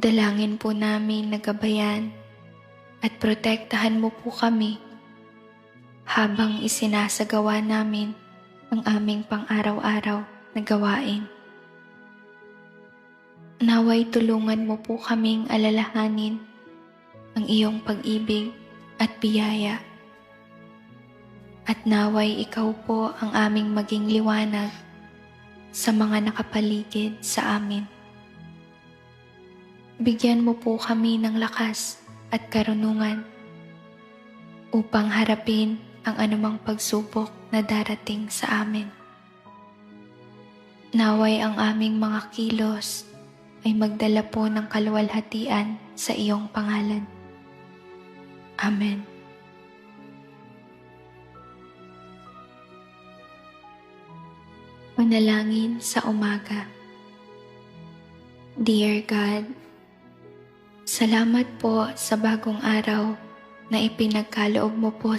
Dalangin po namin na gabayan at protektahan mo po kami habang isinasagawa namin ang aming pang-araw-araw na gawain. Naway tulungan mo po kaming alalahanin ang iyong pag-ibig at biyaya. At naway ikaw po ang aming maging liwanag sa mga nakapaligid sa amin. Bigyan mo po kami ng lakas at karunungan upang harapin ang anumang pagsubok na darating sa amin. Naway ang aming mga kilos ay magdala po ng kaluwalhatian sa iyong pangalan. Amen. Manalangin sa umaga. Dear God, salamat po sa bagong araw na ipinagkaloob mo po